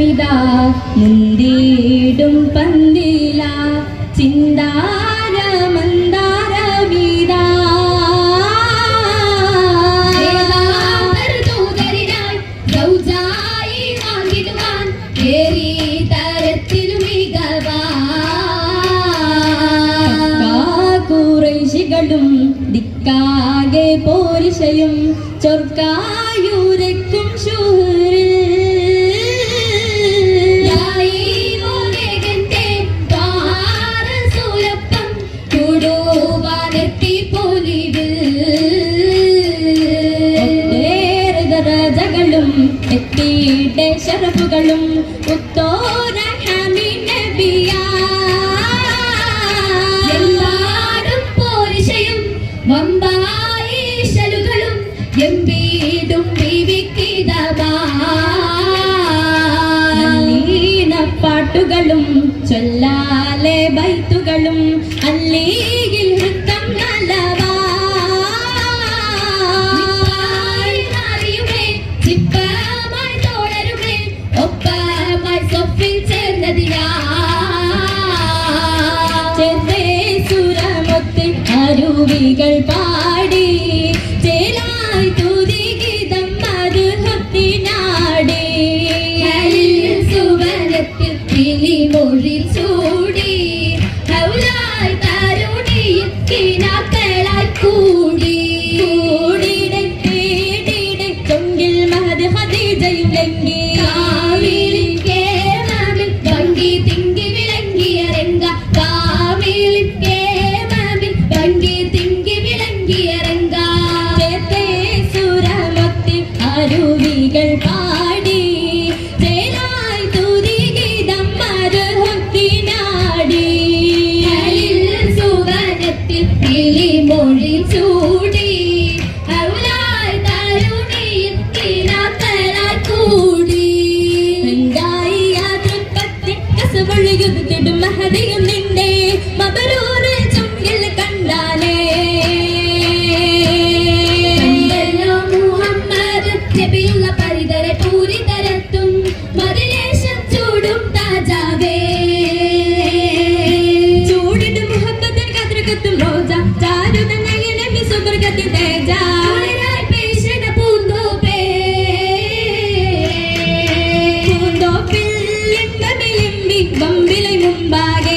ചിത്രമിതാ മുന്തിടും പന്തില ും ചൊർക്കായൂരക്കും ശൂഹ നബിയുടെ ഷറഫുകളും ഉത്തോര ഹമി എല്ലാരും പോരിശയും വമ്പായിശലുകളും എമ്പീടും പാട്ടുകളും ചൊല്ലാലെ ബൈത്തുകളും അല്ലീയിൽ Kumbigal Pah അധികം നിന്നെ മബരൂര് ചുണ്ടിൽ കണ്ടാലേ. മുഹമ്മദ് നബിയുള്ള പരിതര പൂരി തരത്തും മതിലേശം ചൂടും താജാവേ. ചൂടിടും മുഹമ്മദ് കതിരകത്തും back.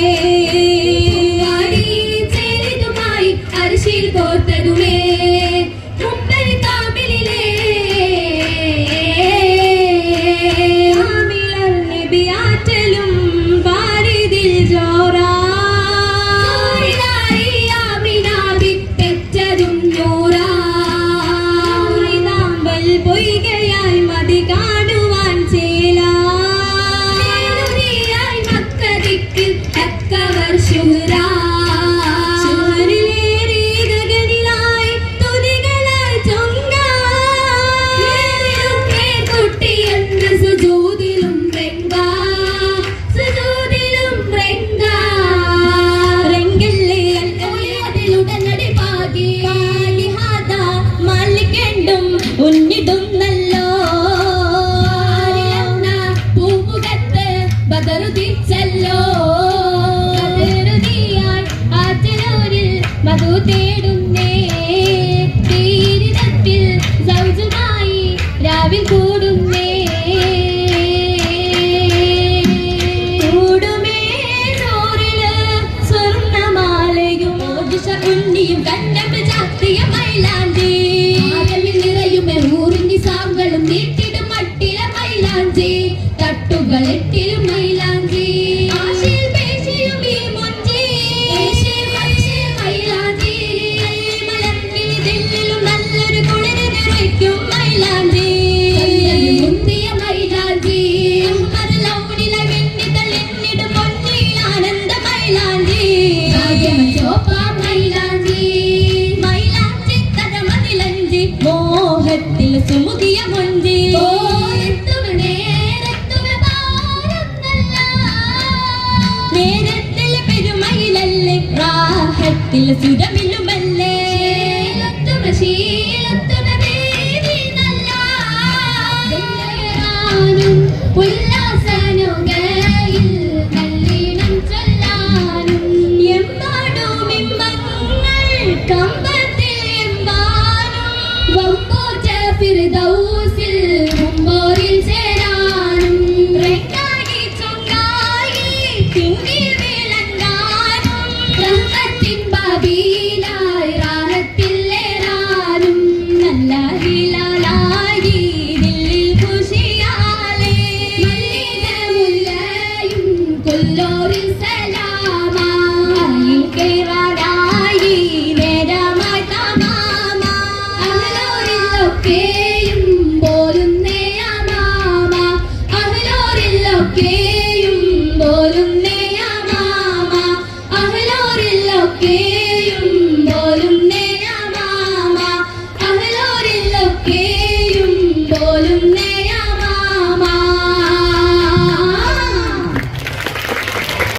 കർത്താവിൽ കൂടുമേ. തോരന് സ്വർണമാലയും ഉണ്ണിയും കണ്ണ മുന്തിയ നേരത്തിൽ പെരുമയിലല്ലേ പ്രാഹത്തിൽ സുരമിലുമല്ലേ? ശീലത്തും ശീലത്തും 平地。